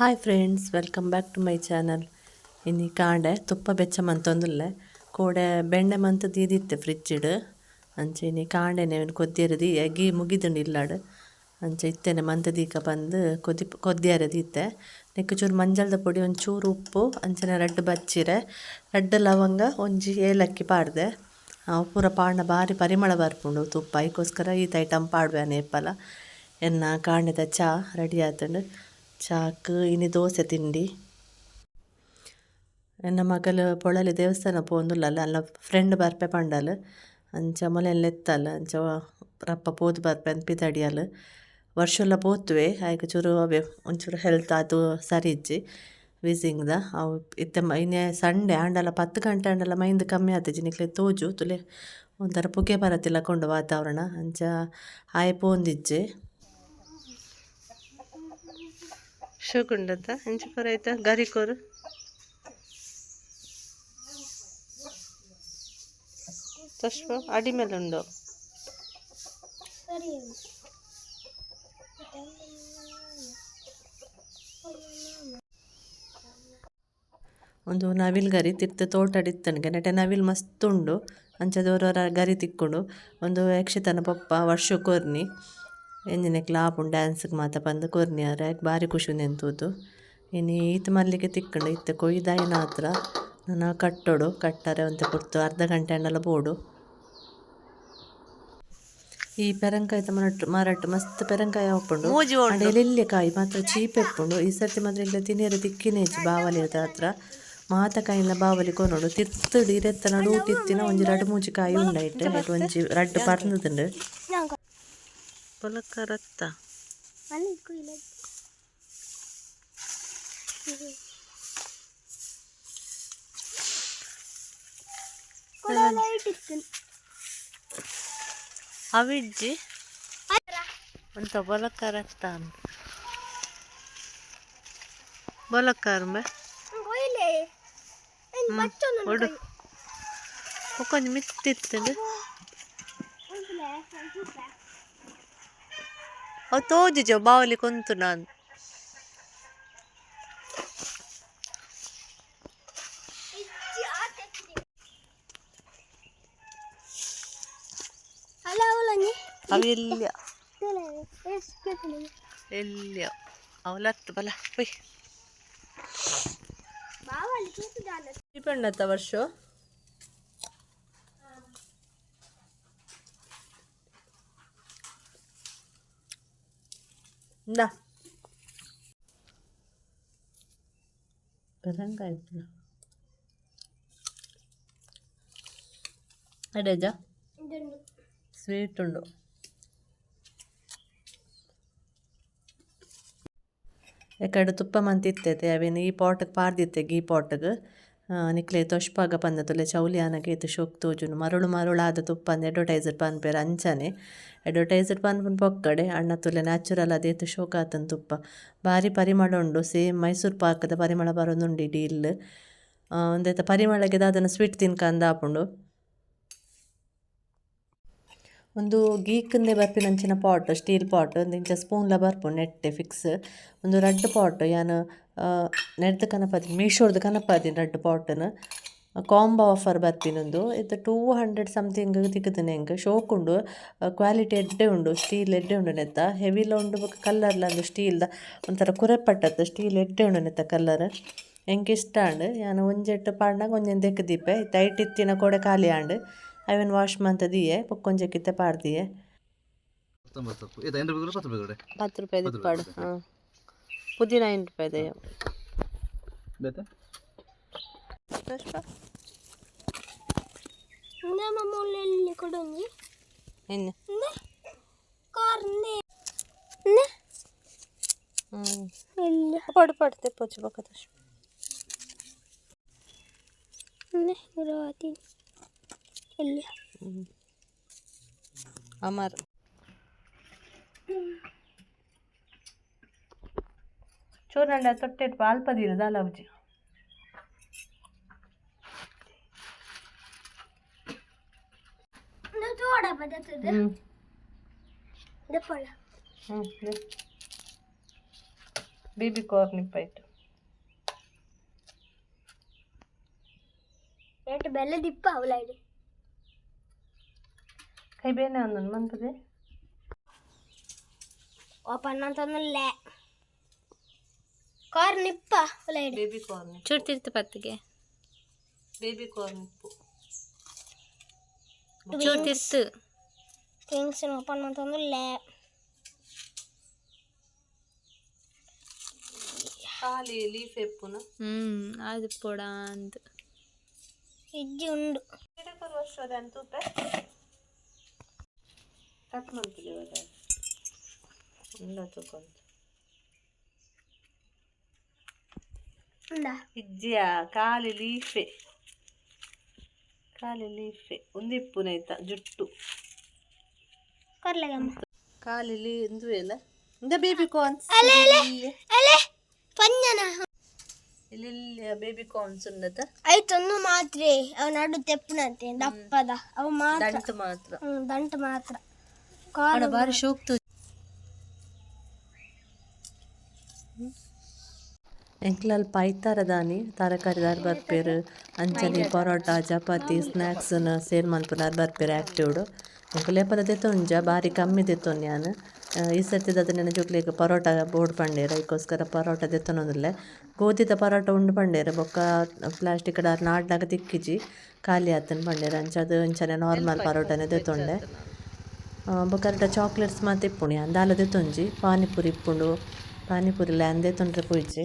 Hi friends welcome back to my channel ಇನ್ನು ಕಾಂಡೆ ತುಪ್ಪ ಬೆಚ್ಚ ಮಂತೊಂದುಲ್ಲೆ ಕೋಡೆ ಬೆಣ್ಣೆ ಮಂತ ದೀದಿತ್ತೆ ಫ್ರಿಡ್ಜಿಡ್ ಅಂಚೆ ಇನಿ ಕಾಂಡೆನೆ ಕೊದ್ದಿಯರೆ ದಿ ಗೀ ಮುಗಿದುಂಡು ಇಲ್ಲಾಡು ಅಂಚೆ ಇತ್ತೆನೆ ಮಂತ ದೀಕ ಬಂದು ಕೊದಿ ಕೊದ್ದಿಯರೆ ದೀತೆ ನೆಕ್ಕ್ ಚೂರು ಮಂಜಲ್ದ ಪುಡಿ ಒಂಚೂರು ಉಪ್ಪು ಅಂಚನೆ ರಡ್ಡ್ ಬಚ್ಚಿರೆ ರಡ್ಡ್ ಲವಂಗ ಒಂಜಿ ಏಲಕ್ಕಿ ಪಾಡ್ದೆ ಅವು ಪೂರ ಪಾಡ್ನ ಬಾರಿ ಪರಿಮಳ ಬರ್ಪುಂಡು ತುಪ್ಪ ಐಕೋಸ್ಕರ ಈತ ಐಟಮ್ ಪಾಡ್ವೆನೆ ಏಪಲ ಎನ್ನ ಕಾಂಡೆದ ಚಾ ರೆಡಿ ಆತುಂಡು ಚಾಕ್ ಇನಿ ದೋಸೆ ತಿಂಡಿ. ಎನ್ನ ಮಗಲು ಪೊಳಲಿ ದೇವಸ್ಥಾನ ಪೋಂದುಲ್ಲಲ ಅಲ್ಲ ಫ್ರೆಂಡ್ ಬರ್ಪೆ ಪಂಡಲ್. ಅಂಚ ಮೊಲೆನ್ ಲೆತ್ತಲ್ ಅಂಚ ರಪ್ಪ ಪೋದು ಬರ್ಪೆ ಅಂದ್ ಪಿತಡಿಯಲ್ ವರ್ಷಲ್ಲ ಪೋತುವೆ ಐಕ್ ಚೂರು ಅವೇ, ಒಂಚೂರು ಹೆಲ್ತ್ ಅದು ಸರಿ ಇಜ್ಜಿ. ವೀಸಿಂಗ್ದ ಅವು ಇತ್ತೆ ಇನ್ನೆ ಸಂಡೆ ಆಂಡಲ ಪತ್ತು ಗಂಟೆ ಆಂಡಲ ಮೈಂದ್ ಕಮ್ಮಿ ಆತಿಜಿ ನಿಕ್ಲೆ ತೋಜು ತುಲೆ. ಒಂಥರ ಪುಗೆ ಬರತ್ತಿಲ್ಲ ಕೊಂಡು ವಾತಾವರಣ, ಅಂಚ ಆಯೆ ಪೋಂದಿಜ್ಜೆ. ಶೋಕುಂಡತ್ತ ಎಂಚ ಆಯ್ತಾ ಆಯ್ತ ಗರಿಕೋರು ತಶ್ವ ಅಡಿ ಮೇಲೆ ಉಂಡು. ಒಂದು ನವಿಲ್ ಗರಿ ತಿರ್ತ್ ತೋಟಡಿತ್ತನ್ಗೆ ನೆಟೆ ನವಿಲ್ ಮಸ್ತ್ ಉಂಡು. ಅಂಚದೋರರ ಗರಿ ತಿಕ್ಕೊಂಡು. ಒಂದು ಯಕ್ಷತನ ಪಪ್ಪ ವರ್ಷ ಕೊರ್ನಿ. ಎಂಜಿನೆಕ್ಲ ಆಪುಂಡು ಡ್ಯಾನ್ಸ್ಗ್ ಮಾತ ಪಂದ್ ಕೊರ್ನಿಯಾರ ಯಾಕ್ ಬಾರಿ ಖುಷಿ ನೆಂತುದು ಇನಿ ಈತ್ ಮಲ್ಲಿಗೆ ತಿಕ್ಕಂಡು ಇತ್ತೆ ಕೊಯ್ದಾಯಿನ ಹತ್ರ ನಾನು ಕಟ್ಟೋಡು ಕಟ್ಟರೆ ಅಂತ ಪುರ್ತು ಅರ್ಧ ಗಂಟೆ ಅಂಡಲ ಬೋಡು. ಈ ಪೆರಂಕಾಯಿ ಮರಟ್ ಮಾರಾಟ ಮಸ್ತ್ ಪೆರಂಕಾಯಿ ಹಾಕೊಂಡು ಎಲ್ಲಿ ಕಾಯಿ ಮಾತ್ರ ಚೀಪ್ ಎಕ್ಕೊಂಡು ಈ ಸರ್ತಿ ಮಾತ್ರ ಇಲ್ಲ ತಿನಿಯರು ತಿಕ್ಕಿನೇಚಿ ಬಾವಲಿ ಹತ್ರ. ಮಾತ ಕಾಯಿಂದ ಬಾವಲಿ ಕೊನೋಡು ತಿರ್ತುಡು ಇರೆತ್ತ ನಡು ತಿತ್ತಿನ ಒಂಜಿ ರಡ್ಡ್ ಮೂಜಿ ಕಾಯಿ ಉಂಡೈಟ್ ನೆಟ್ ಒಂಜಿ ರಡ್ಡ್ ಪರ್ನದುಂಡು ಪೊಲಕ್ಕ ರತ್ತ ಅವಿಜ್ಜಿ ಅಂತ ಬೊಲಕ್ಕ ರತ್ತ ಅಂತ ಬೊಲಕ್ಕ ಅರ್ಮೆ ಒಡು ಕೊಂಚ ಮಿತ್ತಿತ್ತಂಡು ಅವು ತೋಜುಜ ಬಾವಲಿ ಕುಂತು ನಾನು ಅವು ಎಲ್ಲಿಯ ಎಲ್ಲಿಯ ಅವಲತ್ತು ಬಲ ಹೊಯ್ ದೀಪಣ್ಣತ್ತ ವರ್ಷ ಇಂದ ಪೆರಂಕಾಯಿ ಅಡೇಜ ಸ್ವೀಟ್ ಉಂಡು ಎಕಡೆ ತುಪ್ಪ ಮಂತಿತ್ತೈತೆ ಅವೇನು ಈ ಪಾಟ್ಗೆ ಪಾರ್ದಿತ್ತೆ ಗೀ ಪಾಟ್ಗೆ ನಿಕ್ಲೆ ತೊಷ್ಪಾಗ ಪಂದ ತುಲೆ ಚೌಲಿ ಆನಗೆ ಇತ್ತು ಶೋಕ್ ತೋಜುನು. ಮರುಳು ಮರುಳಾದ ತುಪ್ಪ ಅಂದ್ ಅಡ್ವರ್ಟೈಸರ್ ಪನ್ಪೇರು ಅಂಚನೆ. ಅಡ್ವರ್ಟೈಸರ್ ಪನ್ಪುನ್ ಪೊಕ್ಕಡೆ ಅಣ್ಣ ತುಲೆ ನ್ಯಾಚುರಲ್ ಅದೇತು ಶೋಕ್ ಆತನ ತುಪ್ಪ. ಭಾರಿ ಪರಿಮಳ ಉಂಡು ಸೇಮ್ ಮೈಸೂರು ಪಾಕದ ಪರಿಮಳ ಬರೋದುಂಡು ಇಡೀ ಇಲ್ಲಿ. ಒಂದೈತ ಪರಿಮಳಗೆ ಅದನ್ನು ಸ್ವೀಟ್ ತಿನ್ಕಂದ ಆಪುಂಡು. ಒಂದು ಬರ್ಪಿನ ಅಂಚಿನ ಪಾಟ್ ಸ್ಟೀಲ್ ಪಾಟ್ ಇಂಚ ಸ್ಪೂನ್ಲ ಬರ್ಪು ನೆಟ್ಟೆ ಫಿಕ್ಸ್ ಒಂದು ರಡ್ಡ್ ಪಾಟ್ ಯಾನ್ ನೆಡ್ದು ಕನಪಾದಿನ ಮೀಶೋರ್ದ ಕನಪಾದಿನ ರಡ್ಡ್ ಪಾಟನ್ನು ಕಾಂಬೋ ಆಫರ್ ಬರ್ಪಿನೊಂದು ಇದು ಟೂ ಹಂಡ್ರೆಡ್ ಸಮಥಿಂಗ್ ತಿಕ್ಕದಿನ ಹೆಂಗೆ? ಶೋಕ್ ಉಂಡು ಕ್ವಾಲಿಟಿ ಎಡ್ಡೆ ಉಂಡು ಸ್ಟೀಲ್ ಎಡ್ಡೆ ಉಂಡು ನೆತ್ತ. ಹೆವಿಲ ಉಂಡು ಬೊಕ ಕಲ್ಲರ್ಲ ಅಂದು ಸ್ಟೀಲ್ದ ಒಂಥರ ಕುರೆಪಟ್ಟದ್ದು ಸ್ಟೀಲ್ ಎಡ್ಡೆ ಉಂಡು ನೆತ್ತ ಕಲ್ಲರ್ ಹೆಂಗೆ ಇಷ್ಟ ಆಂಡ್? ಯಾನು, ಒಂಜೆಟ್ಟು ಪಾಡ್ನಾಗ ಒಂಜೆನ್ ದೀಪೆ ಐಟ್ ಇತ್ತಿನ ಕೊಡೆ ಖಾಲಿ ಆಂಡ್. ಅವೆನ್ ವಾಶ್ ಮಂತ ದಿಯೆ ಬೊಕ್ಕೊಂಜಕ್ಕಿತ್ತೆ ಪಾಡ್ದಿಯೆ ಹತ್ತು ರೂಪಾಯಿ ದಿಪ್ಪಾಡು ಹಾಂ ಪುದೀನ ಐದು ರೂಪಾಯಿ ದಯ್ಯ ಕೊಡೊಂಜಿ ಇನ್ನು ಕಾರ್ನೆ ಹ್ಞೂ ಇಲ್ಲ ಪಡು ಪಡು ತೆಪ್ಪೊಚ್ಚು ಬೊಕ್ಕ ನೆ ಗುರುವಾತಿ ಇಲ್ಲ ಅಮರ್ ಚೂರಂಡ ತೊಟ್ಟೆ ಅಲ್ಪದಿಲ್ಲ ದಾಲಾವುಜಿ ತೋಡ ಬದತದ ಹ್ಞೂ ದಪ್ಪಳ ಹ್ಞೂ ಬೇಬಿ ಕಾರ್ನ್ ಇಪ್ಪಾಯ್ತು ಏಟ್ ಬೆಲ್ಲ ದಿಪ್ಪ ಅವಲೈಡಿ ಕೈ ಬೇನೆ ಅಂದನು ಮಂತದೆ ಓಪನ್ ಅಂತಂದ್ರೆ ಕಾರ್ನ್ ಇಪ್ಪ ಅವಲೈಡಿ ಬೇಬಿ ಕಾರ್ನ್ ಚೂಡ್ತಿರ್ತು ಪತ್ತಿಗೆ ಬೇಬಿ ಕಾರ್ನ್ ಇಪ್ಪು ಚೂಡ್ತಿರ್ತು ಥಿಂಗ್ಸ್ ಓಪನ್ ಅಂತಂದ್ರೆ ಖಾಲಿ ಲೀಫ್ ಎಪ್ಪುನ ಹ್ಮ್ ಅದು ಪೋಡ ಅಂತ ಇಜ್ಜಿ ಉಂಡು ವರ್ಷದ ಅಂತೂ ಕಟ್ ಮಾಡ್ತೀವಿ ಇವಾಗ ಇಲ್ಲ ತಗೊಂಡು ಇಜ್ಜಿಯ ಕಾಲಿ ಲೀಫೆ ಖಾಲಿ ಲೀಫೆ ಒಂದಿಪ್ಪುನೈತ ಜುಟ್ಟು ಕಾಲಿ ಲೀ ಇಂದು ಎಲ್ಲ ಇಂದ ಬೇಬಿ ಕಾರ್ನ್ಸ್ ಇಲ್ಲಿ ಬೇಬಿ ಕಾರ್ನ್ಸ್ ಉಂಡತ ಆಯ್ತೊಂದು ಮಾತ್ರ ಅವು ನಡು ತೆಪ್ಪನಂತೆ ದಪ್ಪದ ಅವ ಮಾತ್ರ ದಂಟು ಮಾತ್ರ ದಂಟು ಮಾತ್ರ ಕಾರ್ನ್ ಬಾರಿ ಶೋಕ್ತು ಎಂಕ್ಲಲ್ ಪೈತಾರ ದಾನಿ ತರಕಾರಿದಾರ್ ಬರ್ಪೇರು ಅಂಚನೆ ಪರೋಟ ಚಪಾತಿ ಸ್ನಾಕ್ಸ್ ಸೇರ್ ಮನ್ಪುನಾರ್ ಬರ್ಪೇರು ಆ್ಯಕ್ಟಿವ್ಡು ಎಂಕು ಲೇಪದ ದೆತ್ತೊಂಜ ಬಾರಿ ಕಮ್ಮಿ ದೆತ್ತೊನ್ ನಾನು ಈ ಸರ್ತಿ ದದ ನೆನ ಜೋಕ್ಲಿಗೆ ಪರೋಟ ಬೋರ್ಡ್ ಪಂಡೇರ ಇದಕ್ಕೋಸ್ಕರ ಪರೋಟ ದೆತ್ತೊನೊಂದುಲ್ಲೆ ಗೋಧಿದ ಪರೋಟ ಉಂಡು ಪಂಡೇರ ಬೊಕ್ಕ ಪ್ಲಾಸ್ಟಿಕ್ ಡಾರ್ ನಾಡ್ನಾಗ ತಿಕ್ಕಿಜಿ ಖಾಲಿ ಆತನ ಪಂಡೇರ. ಅಂಚ ಅದು ಇಂಚನೆ ನಾರ್ಮಲ್ ಪರೋಟನೆ ದೆತ್ತೊಂಡೆ ಬೊಕರ್ಟ ಚಾಕ್ಲೇಟ್ಸ್ ಮಾತ ಇಪ್ಪುಣಿ. ಅಂದಾಲದೆ ತೊಂಜಿ. ಪಾನಿಪುರಿ ಇಪ್ಪುಂಡು. ಪಾನಿಪುರಿಲ ಅಂದೆ ತೊಂಡ್ರೆ ಪೋಯ್ಜಿ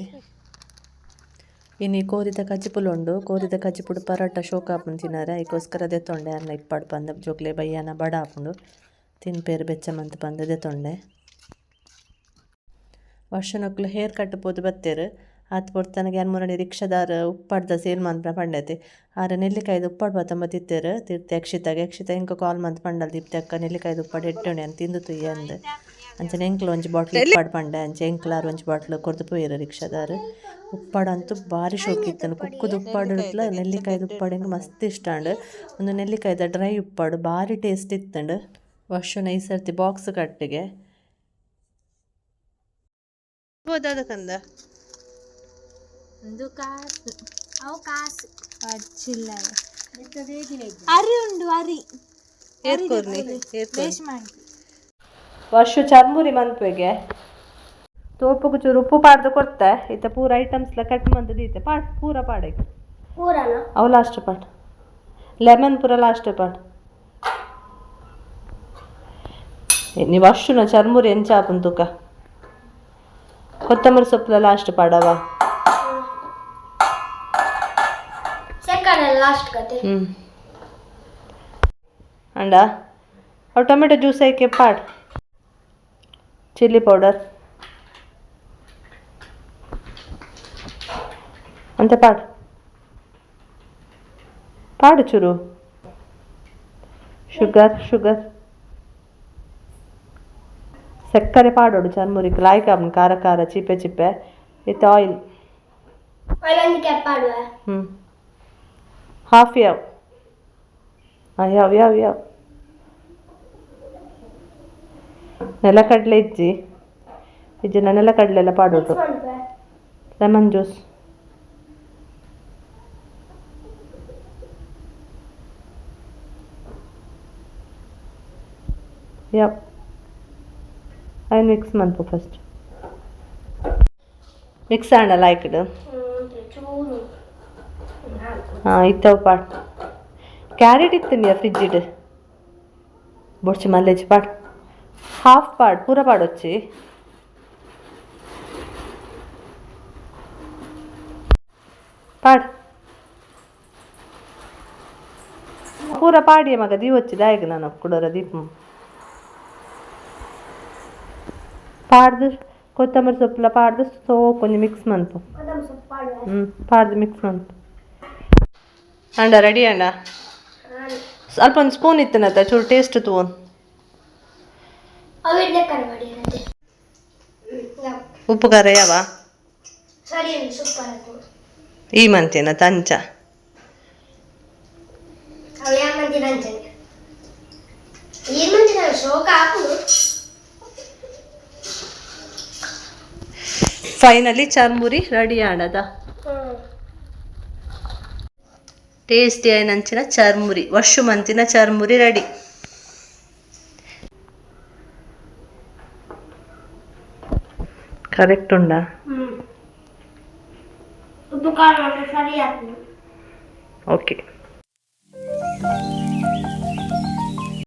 ಇನ್ನು ಕೋರಿದ ಕಜ್ಜಿಪುಲು ಉಂಡು. ಕೋರಿದ ಕಜ್ಜಿಪುಡು ಪರೋಟ ಶೋಕ ಆಪುಂಡು ತಿನ್ನಾರೆ. ಅದಕ್ಕೋಸ್ಕರ ದೆತ್ತೊಂಡೆ ಅನ್ನ ಇಪ್ಪಾಡು ಪಂದ ಜೋಕ್ಲೆ ಬಯ್ಯನ ಬಡ ಆಪುಂಡು. ತಿನ್ಪೇರು ಬೆಚ್ಚಮಂತ ಪಂದ ದೆತ್ತೊಂಡೆ ವರ್ಷನೊಕ್ಲು ಹೇರ್ ಕಟ್ ಪೋದು ಬತ್ತೇರು. ಆತ್ ಪೊರ್ತನಗೆ ಎರಡು ಮೂರನೇ ರಿಕ್ಷಾದಾರ ಉಪ್ಪಾಡ್ದ ಸೇಲ್ ಮಂತ್ ಪಂಡತೆ ಆರ ನೆಲ್ಲಿಕಾಯ್ದು ಉಪ್ಪಾಡ್ ಬತ್ತಂಬ ತಿತ್ತೇರು ತಿರ್ತಿ ಯಕ್ಷಿತಾಗ ಯಕ್ಷಿತ ಇಂಕ ಕಾಲ್ ಮಂತ್ ಪಂಡಲ್ ದಿಪ್ತಿ ಅಕ್ಕ ನೆಲ್ಲಿಕಾಯ್ದು ಉಪ್ಪಾಡ್ ಎಟ್ಟಣೆ ಅಂತ ತಿಂದು ತುಯ್ಯ ಅಂದ. ಅಂಚನೆ ಎಂಕ್ಲು ಒಂಜಿ ಬಾಟ್ಲ್ ಉಪ್ಪಾಡ್ ಪಂಡೆ ಅಂಚೆ ಎಂಕ್ಲಾರ್ ಒಂಜಿ ಬಾಟ್ಲ್ ಕೊರ್ದು ಪೋಯಿರ ರಿಕ್ಷಾದಾರ. ಉಪ್ಪಾಡ್ ಅಂತೂ ಭಾರಿ ಶೋಕ್ ಕುಕ್ಕದ ಕುಕ್ಕುದು ಉಪ್ಪಾಡು ಇಡ್ಲ ನೆಲ್ಲಿಕಾಯ್ದು ಉಪ್ಪಾಡು ಹಿಂಗೆ ಮಸ್ತ್ ಇಷ್ಟ ಅಂಡ್ ಒಂದು ನೆಲ್ಲಿಕಾಯ್ದ ಡ್ರೈ ಉಪ್ಪಾಡು ಭಾರಿ ಟೇಸ್ಟ್ ಇತ್ತಂಡು ವರ್ಷನ ಈ ಸರ್ತಿ ಬಾಕ್ಸ್ ಕಟ್ಟಿಗೆ. ಹೋದದಕ್ಕಂದ ಒಂದು ಕಾಸು ಅವು ಕಾಸು. ಹಚ್ಚಿಲ್ಲ ಅರಿ ಉಂಡು ಅರಿ. ವರ್ಷ ಚರ್ಮುರಿ ಮನ್ಪೆಗೆ ತೋಪುಗು ಚೂರು ಉಪ್ಪು ಪಾಡ್ದು ಕೊಡ್ತೆ. ಇತ್ತ ಪೂರ ಐಟಮ್ಸ್ಲ ಕಟ್ ಮಂತ್ ದೀತೆ ಪಾಡ್ ಪೂರ ಪಾಡೆ ಪೂರನ? ಅವು ಲಾಸ್ಟ್ ಪಾಡ್. ಲೆಮನ್ ಪೂರ ಲಾಸ್ಟ್ ಪಾಡ್. ನೀವು ಅಷ್ಟುನ ಚರ್ಮುರಿ ಎಂಚಾಪನ್ ತೂಕ ಕೊತ್ತಂಬರಿ ಸೊಪ್ಪು ಲಾಸ್ಟ್ ಪಾಡವ? ಲಾಸ್ಟ್ ಕತೆ ಹ್ಞೂ ಅಂಡ? ಅವು ಟೊಮೆಟೊ ಜ್ಯೂಸ್ ಹಾಕಿ ಪಾಡ್. Chilli powder. ಅಂತ ಪಾಡ್. ಪಾಡು ಚೂರು. ಶುಗರ್ ಶುಗರ್ ಸಕ್ಕರೆ ಪಾಡೋಡು ಚರ್ಮುರಿಗೆ ಲಾಯ್ಕ ಅವನು ಖಾರ ಖಾರ ಚಿಪ್ಪೆ ಚಿಪ್ಪೆ. ವಿತ್ ಆಯಿಲ್ ಅಲ್ಲೊಂದು ಕೆಪ್ಪ ಆಡುವ ಹ್ಞೂ ಹಾಫ್ ಯಾವ್ ಹಾಂ ಯಾವ ಯಾವ ಯಾವ ನೆಲಕಡಲೆ ಇಜ್ಜಿ ಇಜ್ಜಿನ ನೆಲಕಡಲೆ ಎಲ್ಲ ಪಾಡೋದು ಲೆಮನ್ ಜ್ಯೂಸ್ ಯಾವ ಐ ಮಿಕ್ಸ್ ಮನ್ಪು ಫಸ್ಟ್ ಮಿಕ್ಸ್ ಆಂಡಲ್ಲ ಆಯ್ಕಡು ಚೂರು ಹಾಂ ಇತ್ತವು ಪಾಡ್. ಕ್ಯಾರೆಟ್ ಇತ್ತು ಫ್ರಿಜ್ ಫ್ರಿಜ್ಜಿಡ್ ಬೊಡ್ಚಿ ಮಲ್ಲೇಜ್ ಪಾಡ್. ಹಾಫ್ ಪಾಡ್ ಪೂರ ಪಾಡೊಚ್ಚಿ ಪಾಡ್. ಪೂರ ಪಾಡಿಯ ಮಗ ದೀವಚ್ಚಿ ದಾಯಗ ನಾನು ಕೊಡೋರ ದೀಪ. ಪಾಡ್ದು ಕೊತ್ತಂಬರಿ ಸೊಪ್ಪುಲ ಪಾಡ್ದು ಸೋ ಕೊಂಚ ಮಿಕ್ಸ್ ಮಂತು ಹ್ಞೂ ಪಾಡ್ದು ಮಿಕ್ಸ್ ಮನ್ಪು ಅಂಡ ರೆಡಿ ಅಂಡ ಸ್ವಲ್ಪ ಒಂದು ಸ್ಪೂನ್ ಇತ್ತನತ್ತ ಚೂರು ಟೇಸ್ಟ್ ತೂನ್ ಉಪ್ಪು ಖಾರ ಯಾವ? ಈ ಮಂತೇನ ತಂಚ. ಫೈನಲಿ ಚರ್ಮುರಿ ರೆಡಿ ಆಡದ tasty అయినంచిన churmuri Varshu ಮಂತಿನ churmuri ready correct ಉಂಡಾ ಉಪ್ಪು